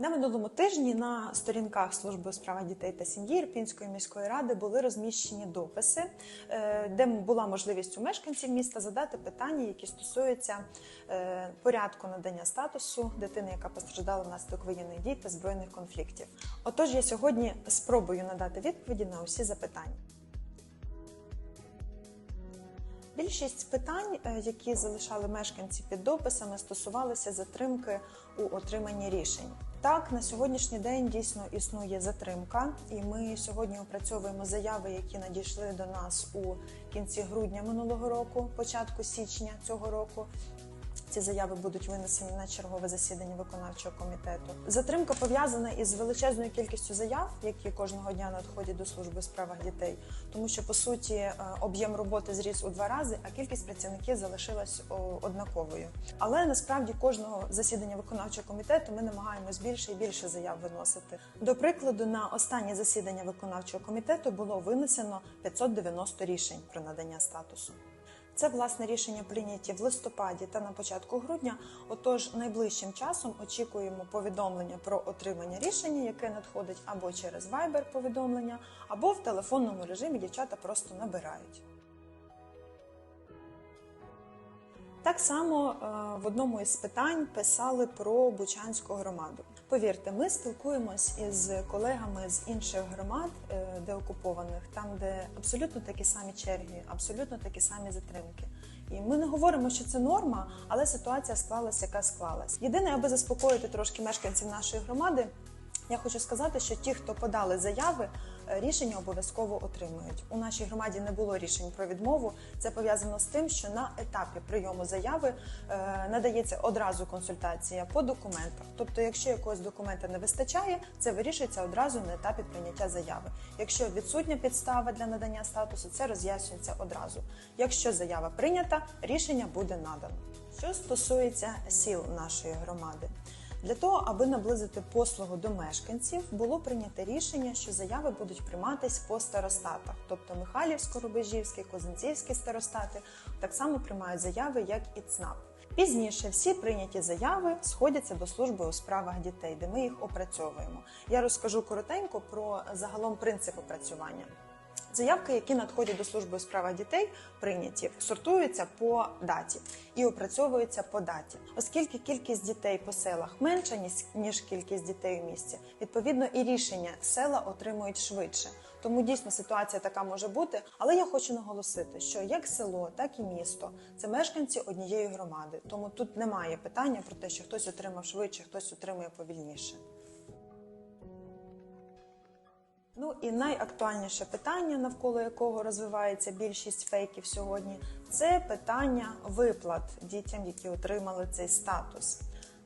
На минулому тижні на сторінках служби у справах дітей та сім'ї Ірпінської міської ради були розміщені дописи, е, де була можливість у мешканців міста задати питання, які стосуються е, порядку надання статусу дитини, яка постраждала внаслідок воєнних дій та збройних конфліктів. Отож, я сьогодні спробую надати відповіді на усі запитання. Більшість питань, е, які залишали мешканці під дописами, стосувалися затримки у отриманні рішень. Так, на сьогоднішній день дійсно існує затримка, і ми сьогодні опрацьовуємо заяви, які надійшли до нас у кінці грудня минулого року, початку січня цього року. Ці заяви будуть винесені на чергове засідання виконавчого комітету. Затримка пов'язана із величезною кількістю заяв, які кожного дня надходять до служби у справах дітей, тому що по суті е, об'єм роботи зріс у два рази, а кількість працівників залишилась однаковою. Але насправді кожного засідання виконавчого комітету ми намагаємось більше і більше заяв виносити. До прикладу, на останнє засідання виконавчого комітету було винесено 590 рішень про надання статусу. Це власне рішення прийняті в листопаді та на початку грудня. Отож, найближчим часом очікуємо повідомлення про отримання рішення, яке надходить або через Viber повідомлення, або в телефонному режимі дівчата просто набирають. Так само е, в одному із питань писали про Бучанську громаду. Повірте, ми спілкуємось із колегами з інших громад е, деокупованих, там, де абсолютно такі самі черги, абсолютно такі самі затримки. І ми не говоримо, що це норма, але ситуація склалася, яка склалась. Єдине, аби заспокоїти трошки мешканців нашої громади, я хочу сказати, що ті, хто подали заяви, рішення обов'язково отримують. У нашій громаді не було рішень про відмову. Це пов'язано з тим, що на етапі прийому заяви е, надається одразу консультація по документах. Тобто, якщо якогось документа не вистачає, це вирішується одразу на етапі прийняття заяви. Якщо відсутня підстава для надання статусу, це роз'яснюється одразу. Якщо заява прийнята, рішення буде надано. Що стосується сіл нашої громади. Для того, аби наблизити послугу до мешканців, було прийнято рішення, що заяви будуть прийматись по старостатах, тобто Михайлівсько-Рубежівський, Козинцівський старостати так само приймають заяви, як і ЦНАП. Пізніше всі прийняті заяви сходяться до служби у справах дітей, де ми їх опрацьовуємо. Я розкажу коротенько про загалом принцип опрацювання. Заявки, які надходять до служби у справах дітей, прийняті, сортуються по даті і опрацьовуються по даті. Оскільки кількість дітей по селах менша ніж- кількість дітей у місті, відповідно і рішення села отримують швидше. Тому дійсно ситуація така може бути. Але я хочу наголосити, що як село, так і місто це мешканці однієї громади. Тому тут немає питання про те, що хтось отримав швидше, хтось отримує повільніше. Ну і найактуальніше питання, навколо якого розвивається більшість фейків сьогодні, це питання виплат дітям, які отримали цей статус.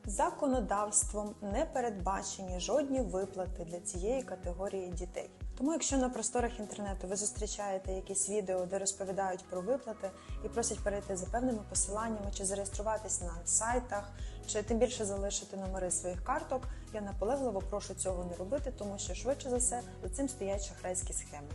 Законодавством не передбачені жодні виплати для цієї категорії дітей. Тому, якщо на просторах інтернету ви зустрічаєте якісь відео, де розповідають про виплати і просять перейти за певними посиланнями чи зареєструватись на сайтах, чи тим більше залишити номери своїх карток, я наполегливо прошу цього не робити, тому що швидше за все за цим стоять шахрайські схеми.